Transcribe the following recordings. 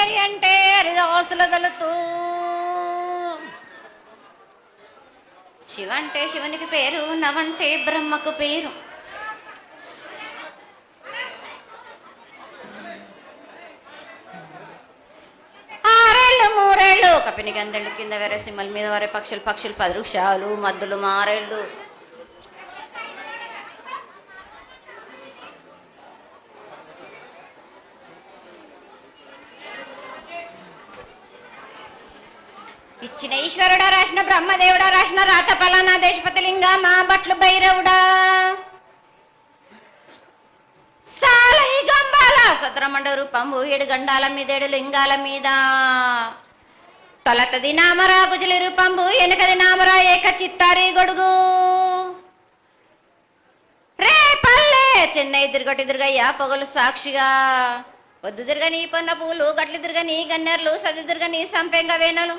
హరి అంటే హరిదాసులు గలుతూ శివ అంటే శివునికి పేరు నవంటే బ్రహ్మకు పేరు. ఆరేళ్ళు మూరేళ్ళు కపిని గందెళ్ళు కింద వేరే సింహల మీద వరే పక్షులు పక్షులు పది వృక్షాలు మద్దులు మారేళ్ళు. ఈశ్వరుడా రాసిన బ్రహ్మదేవుడా రాసిన రాత పలానా దేశపతిలింగ మా బట్లు భైరవుడా. సాలహి గంబాల సత్రమండ రూపంబు ఏడు గండాల మీదేడు లింగాల మీద. తొలతది నామరా గుజలి రూపంబు వెనకది నామరా ఏక చిత్తారి గొడుగు. రే పల్లె చెన్నై దిర్గటి తిరుగయ్యా పొగలు సాక్షిగా. పొద్దు తిరగని పొన్న పూలు గట్లు దుర్గని గన్నెర్లు సది దుర్గని సంపెంగ వేనలు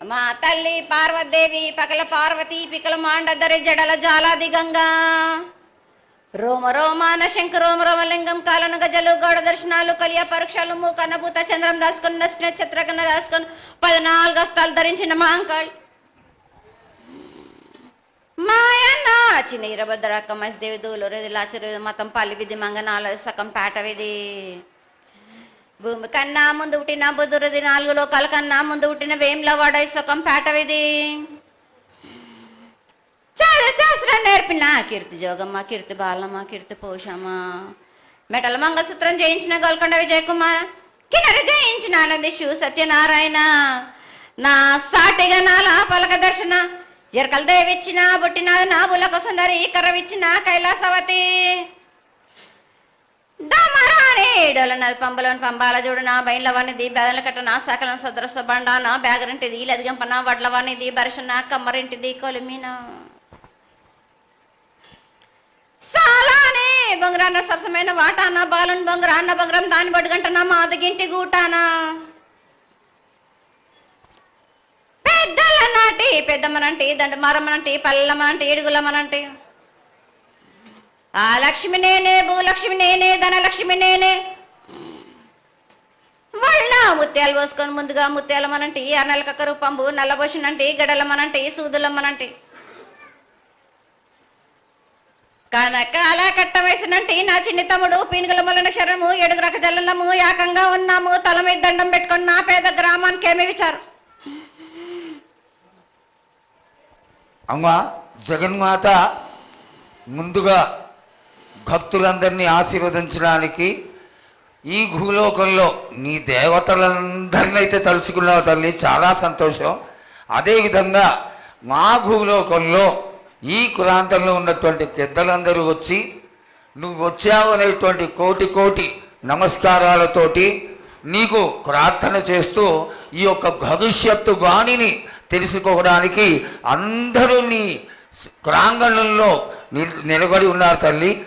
మా తల్లి పార్వదేవి పగల పార్వతి పికల మాండదరి జడల జాలాది గంగా. రోమ రోమాన శంక రోమ రోమలింగం కాలను గజలు గౌడ దర్శనాలు కలియ పరీక్షలు మూకన్నభూత చంద్రం దాసుకుని నచ్చిన చిత్రకన్న దాచుకుని పద్నాలుగు హస్తాలు ధరించిన మాంకాళ్. మాయన్న చిన్న దేవి దూలు దూలూరు లాచరు మతం పల్లి విధి మంగనాలు సకం పేట విధి. భూమి కన్నా ముందు పుట్టిన బుధురది నాలుగు లోకాల కన్నా ముందు పుట్టిన వేమ్ల వాడ సుఖం పాటవిది. చాలా శాస్త్రం నేర్పిన. కీర్తి జోగమ్మ కీర్తి బాలమ్మ కీర్తి పోషమ్మ. మెటల మంగళసూత్రం జయించిన గోల్కొండ విజయకుమార్ కిన్నర జయించిన జయించిన ఆనందిషు సత్యనారాయణ. నా సాటిగా నాల పలక దర్శన ఎరకల దేవిచ్చిన బుట్టిన నా బులక సుందరి కర్రవిచ్చిన కైలాసవతి. దమరాని పంబలోని పంబాల చూడు నా బయల వానిది బెదల కట్ట నా సకల సదరస బండ నా బ్యాగరింటిది లదిగంప నా వడ్ల వానిది బరిష కమ్మరింటిది కొలిమిన. సాలానే బొంగరాన్న సరసమైన వాటాన బాలున్ బొంగరాన్న బొంగరం దాని బడుగంట మాదిగింటి మాదగింటి గూటానా. పెద్దల నాటి పెద్దమ్మనంటి దండమారమ్మనంటి పల్లెమ్మనంటి ఏడుగులమ్మనంటి. ఆ లక్ష్మి నేనే భూలక్ష్మి నేనే ధనలక్ష్మి నేనే వాళ్ళ ముత్యాలు పోసుకొని ముందుగా ముత్యాలమ్మనంటి ఆ నెలకక్క పంబు నల్లబోసినంటి గడలమనంటి సూదులమ్మనంటి. కనకాల కట్ట వేసినంటి నా చిన్ని తమ్ముడు పీనుగుల మొలన శరము ఏడుగురక జల్లము ఏకంగా ఉన్నాము తల మీద దండం పెట్టుకొని నా పేద గ్రామానికి ఏమి విచారు? అమ్మ జగన్మాత ముందుగా భక్తులందరినీ ఆశీర్వదించడానికి ఈ భూలోకంలో నీ దేవతలందరినీ అయితే తలుచుకున్నావు తల్లి. చాలా సంతోషం. అదేవిధంగా మా భూలోకంలో ఈ కులాంతంలో ఉన్నటువంటి పెద్దలందరూ వచ్చి నువ్వు వచ్చావు అనేటువంటి కోటి కోటి నమస్కారాలతోటి నీకు ప్రార్థన చేస్తూ ఈ యొక్క భవిష్యత్తు బాణిని తెలుసుకోవడానికి అందరూ నీ ప్రాంగణంలో నిలబడి ఉన్నారు తల్లి.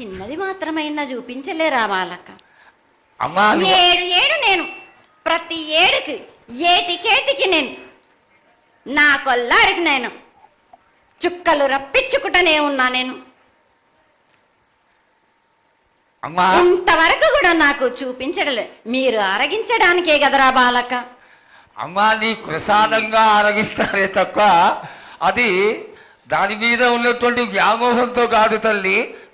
చిన్నది మాత్రమైనా చూపించలేరా బాలక అమ్మా నువ్వు- ఏడు ఏడు నేను. ప్రతి ఏడుకి ఏటికేటికి నేను. నా కొల్లారికి నేను. చుక్కలు రప్పించుకుంటూనే ఉన్నా నేను. అమ్మా. ఇంతవరకు కూడా నాకు చూపించడం లేదు. మీరు ఆరగించడానికే కదరా బాలక అమ్మా నీ ప్రసాదంగా ఆరగిస్తారే తప్ప అది దాని మీద ఉన్నటువంటి వ్యామోహంతో కాదు తల్లి.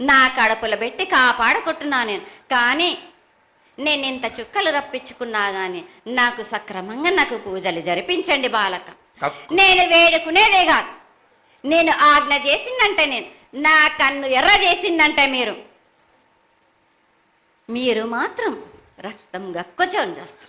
నా కడుపులో పెట్టి కాపాడుకుంటున్నాను నేను. కానీ నేను ఇంత చుక్కలు రప్పించుకున్నా కానీ నాకు సక్రమంగా నాకు పూజలు జరిపించండి బాలక. నేను వేడుకునేదే కాదు. నేను ఆజ్ఞ చేసిందంటే నేను. నా కన్ను ఎర్ర చేసిందంటే మీరు. మీరు మాత్రం రక్తం గక్కుచోని చేస్తారు.